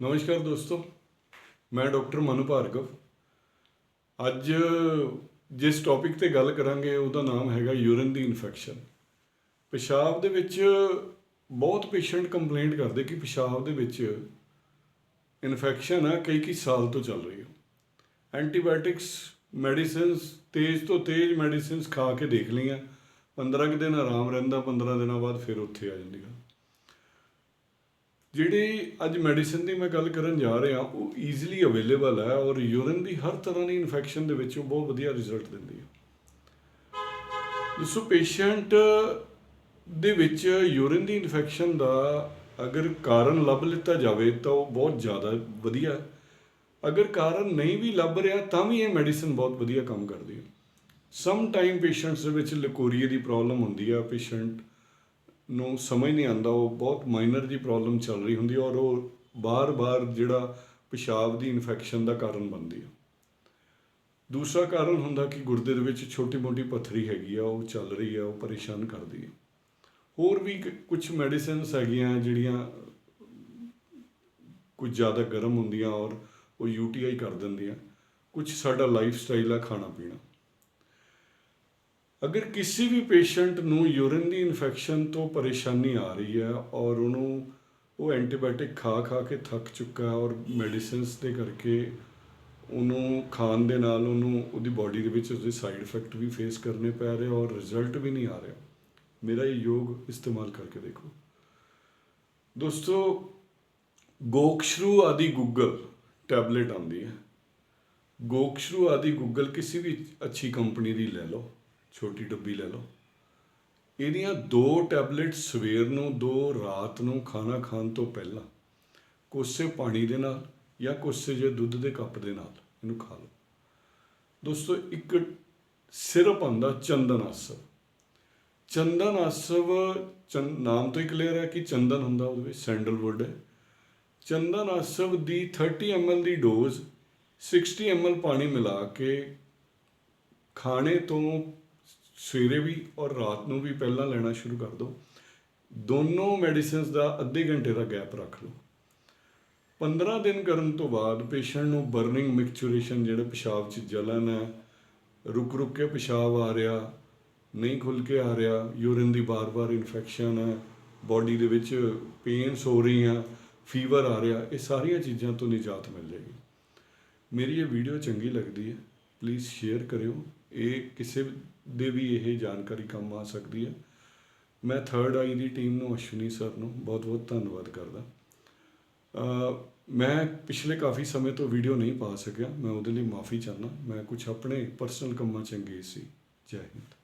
ਨਮਸਕਾਰ ਦੋਸਤੋ, ਮੈਂ ਡਾਕਟਰ ਮਨੂ ਭਾਰਗਵ। ਅੱਜ ਜਿਸ ਟੌਪਿਕ ਤੇ ਗੱਲ ਕਰਾਂਗੇ, ਉਹਦਾ ਨਾਮ ਹੈਗਾ ਯੂਰਿਨ ਦੀ ਇਨਫੈਕਸ਼ਨ ਪਿਸ਼ਾਬ ਦੇ ਵਿੱਚ ਬਹੁਤ ਪੇਸ਼ੈਂਟ ਕੰਪਲੇਂਟ ਕਰਦੇ ਕਿ ਪਿਸ਼ਾਬ ਦੇ ਵਿੱਚ ਇਨਫੈਕਸ਼ਨ ਆ, ਕਈ ਕਈ ਸਾਲ ਤੋਂ ਚੱਲ ਰਹੀ ਹੈ ਐਂਟੀਬਾਇਓਟਿਕਸ ਮੈਡੀਸਿਨਸ ਤੇਜ਼ ਤੋਂ ਤੇਜ਼ ਮੈਡੀਸਿਨਸ ਖਾ ਕੇ ਦੇਖ ਲਈਆਂ। 15 ਕੁ ਦਿਨ ਆਰਾਮ ਰਹਿੰਦਾ 15 ਦਿਨਾਂ ਬਾਅਦ ਫਿਰ ਉੱਥੇ ਆ ਜਾਂਦੀ ਗੱਲ ਜਿਹੜੀ ਅੱਜ ਮੈਡੀਸਿਨ ਦੀ ਮੈਂ ਗੱਲ ਕਰਨ ਜਾ ਰਿਹਾ, ਉਹ ਈਜ਼ੀਲੀ ਅਵੇਲੇਬਲ ਹੈ ਔਰ ਯੂਰਿਨ ਦੀ ਹਰ ਤਰ੍ਹਾਂ ਦੀ ਇਨਫੈਕਸ਼ਨ ਦੇ ਵਿੱਚ ਉਹ ਬਹੁਤ ਵਧੀਆ ਰਿਜ਼ਲਟ ਦਿੰਦੀ ਹੈ। ਦੱਸੋ ਪੇਸ਼ੈਂਟ ਦੇ ਵਿੱਚ ਯੂਰਿਨ ਦੀ ਇਨਫੈਕਸ਼ਨ ਦਾ ਅਗਰ ਕਾਰਨ ਲੱਭ ਲਿੱਤਾ ਜਾਵੇ ਤਾਂ ਉਹ ਬਹੁਤ ਜ਼ਿਆਦਾ ਵਧੀਆ ਅਗਰ ਕਾਰਨ ਨਹੀਂ ਵੀ ਲੱਭ ਰਿਹਾ, ਤਾਂ ਵੀ ਇਹ ਮੈਡੀਸਿਨ ਬਹੁਤ ਵਧੀਆ ਕੰਮ ਕਰਦੀ ਹੈ। ਸਮ ਟਾਈਮ ਪੇਸ਼ੈਂਟਸ ਦੇ ਵਿੱਚ ਲਿਕੋਰੀਏ ਦੀ ਪ੍ਰੋਬਲਮ ਹੁੰਦੀ ਆ ਪੇਸ਼ੈਂਟ ਨੂੰ ਸਮਝ ਨਹੀਂ ਆਉਂਦਾ, ਉਹ ਬਹੁਤ ਮਾਈਨਰ ਜੀ ਪ੍ਰੋਬਲਮ ਚੱਲ ਰਹੀ ਹੁੰਦੀ ਔਰ ਉਹ ਬਾਰ-ਬਾਰ ਜਿਹੜਾ ਪਿਸ਼ਾਬ ਦੀ ਇਨਫੈਕਸ਼ਨ ਦਾ ਕਾਰਨ ਬਣਦੀ ਹੈ ਦੂਸਰਾ ਕਾਰਨ ਹੁੰਦਾ ਕਿ ਗੁਰਦੇ ਦੇ ਵਿੱਚ ਛੋਟੀ-ਮੋਟੀ ਪੱਥਰੀ ਹੈਗੀ ਆ, ਉਹ ਚੱਲ ਰਹੀ ਆ, ਉਹ ਪਰੇਸ਼ਾਨ ਕਰਦੀ ਹੈ ਹੋਰ ਵੀ ਕੁਝ ਮੈਡੀਸਿਨਸ ਹੈਗੀਆਂ ਜਿਹੜੀਆਂ ਕੁਝ ਜ਼ਿਆਦਾ ਗਰਮ ਹੁੰਦੀਆਂ ਔਰ ਉਹ ਯੂਟੀਆਈ ਕਰ ਦਿੰਦੀਆਂ। ਕੁਝ ਸਾਡਾ ਲਾਈਫ ਸਟਾਈਲ ਆ ਖਾਣਾ ਪੀਣਾ ਅਗਰ ਕਿਸੇ ਵੀ ਪੇਸ਼ੈਂਟ ਨੂੰ ਯੂਰਿਨ ਦੀ ਇਨਫੈਕਸ਼ਨ ਤੋਂ ਪਰੇਸ਼ਾਨੀ ਆ ਰਹੀ ਹੈ ਔਰ ਉਹਨੂੰ ਉਹ ਐਂਟੀਬਾਇਓਟਿਕ ਖਾ ਖਾ ਕੇ ਥੱਕ ਚੁੱਕਾ ਹੈ ਔਰ ਮੈਡੀਸਿਨਸ ਦੇ ਕਰਕੇ ਉਹਨੂੰ ਖਾਣ ਦੇ ਨਾਲ ਉਹਨੂੰ ਉਹਦੀ ਬਾਡੀ ਦੇ ਵਿੱਚ ਉਸਦੇ ਸਾਈਡ ਇਫੈਕਟ ਵੀ ਫੇਸ ਕਰਨੇ ਪੈ ਰਹੇ ਔਰ ਰਿਜ਼ਲਟ ਵੀ ਨਹੀਂ ਆ ਰਿਹਾ। ਮੇਰਾ ਇਹ ਯੋਗ ਇਸਤੇਮਾਲ ਕਰਕੇ ਦੇਖੋ। ਦੋਸਤੋ, ਗੋਕਸ਼ਰੂ ਆਦਿ ਗੂਗਲ ਟੈਬਲੇਟ ਆਉਂਦੀ ਹੈ। ਗੋਕਸ਼ਰੂ ਆਦਿ ਗੂਗਲ ਕਿਸੇ ਵੀ ਅੱਛੀ ਕੰਪਨੀ ਦੀ ਲੈ ਲਓ। ਛੋਟੀ ਡੱਬੀ ਲੈ ਲਓ। ਇਹਦੀਆਂ ਦੋ ਟੈਬਲੇਟ ਸਵੇਰ ਨੂੰ, ਦੋ ਰਾਤ ਨੂੰ ਖਾਣਾ ਖਾਣ ਤੋਂ ਪਹਿਲਾਂ ਕੋਸੇ ਪਾਣੀ ਦੇ ਨਾਲ ਜਾਂ ਕੋਸੇ ਜੇ ਦੁੱਧ ਦੇ ਕੱਪ ਦੇ ਨਾਲ ਇਹਨੂੰ ਖਾ ਲਓ। ਦੋਸਤੋ, ਇੱਕ ਸਿਰਪ ਆਉਂਦਾ ਚੰਦਨ ਆਸਵ। ਚੰਦਨ ਆਸਵ ਚੰ- ਨਾਮ ਤੋਂ ਹੀ ਕਲੀਅਰ ਹੈ ਕਿ ਚੰਦਨ ਹੁੰਦਾ ਉਹਦੇ ਵਿੱਚ ਸੈਂਡਲਵੁੱਡ ਹੈ। ਚੰਦਨ ਆਸਵ ਦੀ 30 ml ਦੀ ਡੋਜ਼ 60 ml ਪਾਣੀ ਮਿਲਾ ਕੇ ਖਾਣੇ ਤੋਂ ਸਵੇਰੇ ਵੀ ਔਰ ਰਾਤ ਨੂੰ ਵੀ ਪਹਿਲਾਂ ਲੈਣਾ ਸ਼ੁਰੂ ਕਰ ਦਿਓ। ਦੋਨੋਂ ਮੈਡੀਸਿਨਸ ਦਾ ਅੱਧੇ ਘੰਟੇ ਦਾ ਗੈਪ ਰੱਖ ਲਓ। 15 ਦਿਨ ਕਰਨ ਤੋਂ ਬਾਅਦ ਪੇਸ਼ੈਂਟ ਨੂੰ ਬਰਨਿੰਗ ਮਿਕਚੁਰੇਸ਼ਨ ਜਿਹੜਾ ਪਿਸ਼ਾਬ 'ਚ ਜਲਨ ਹੈ, ਰੁਕ ਰੁਕ ਕੇ ਪਿਸ਼ਾਬ ਆ ਰਿਹਾ, ਨਹੀਂ ਖੁੱਲ ਕੇ ਆ ਰਿਹਾ ਯੂਰਿਨ ਦੀ ਬਾਰ-ਬਾਰ ਇਨਫੈਕਸ਼ਨ ਹੈ ਬਾਡੀ ਦੇ ਵਿੱਚ ਪੇਨਸ ਹੋ ਰਹੀਆਂ ਫੀਵਰ ਆ ਰਿਹਾ, ਇਹ ਸਾਰੀਆਂ ਚੀਜ਼ਾਂ ਤੋਂ ਨਿਜਾਤ ਮਿਲ ਜਾਏਗੀ ਮੇਰੀ ਇਹ ਵੀਡੀਓ ਚੰਗੀ ਲੱਗਦੀ ਹੈ ਪਲੀਜ਼ ਸ਼ੇਅਰ ਕਰਿਓ। ਇਹ ਕਿਸੇ ਦੇ ਵੀ ਇਹ ਜਾਣਕਾਰੀ ਕੰਮ ਆ ਸਕਦੀ ਹੈ। ਮੈਂ ਥਰਡ ਆਈ ਦੀ ਟੀਮ ਨੂੰ, ਅਸ਼ਵਨੀ ਸਰ ਨੂੰ ਬਹੁਤ-ਬਹੁਤ ਧੰਨਵਾਦ ਕਰਦਾ। ਮੈਂ ਪਿਛਲੇ ਕਾਫੀ ਸਮੇਂ ਤੋਂ ਵੀਡੀਓ ਨਹੀਂ ਪਾ ਸਕਿਆ। ਮੈਂ ਉਹਦੇ ਲਈ ਮਾਫੀ ਚਾਹਨਾ ਮੈਂ ਕੁਝ ਆਪਣੇ ਪਰਸਨਲ ਕੰਮਾਂ ਚ engage ਸੀ। ਜੈ ਹਿੰਦ।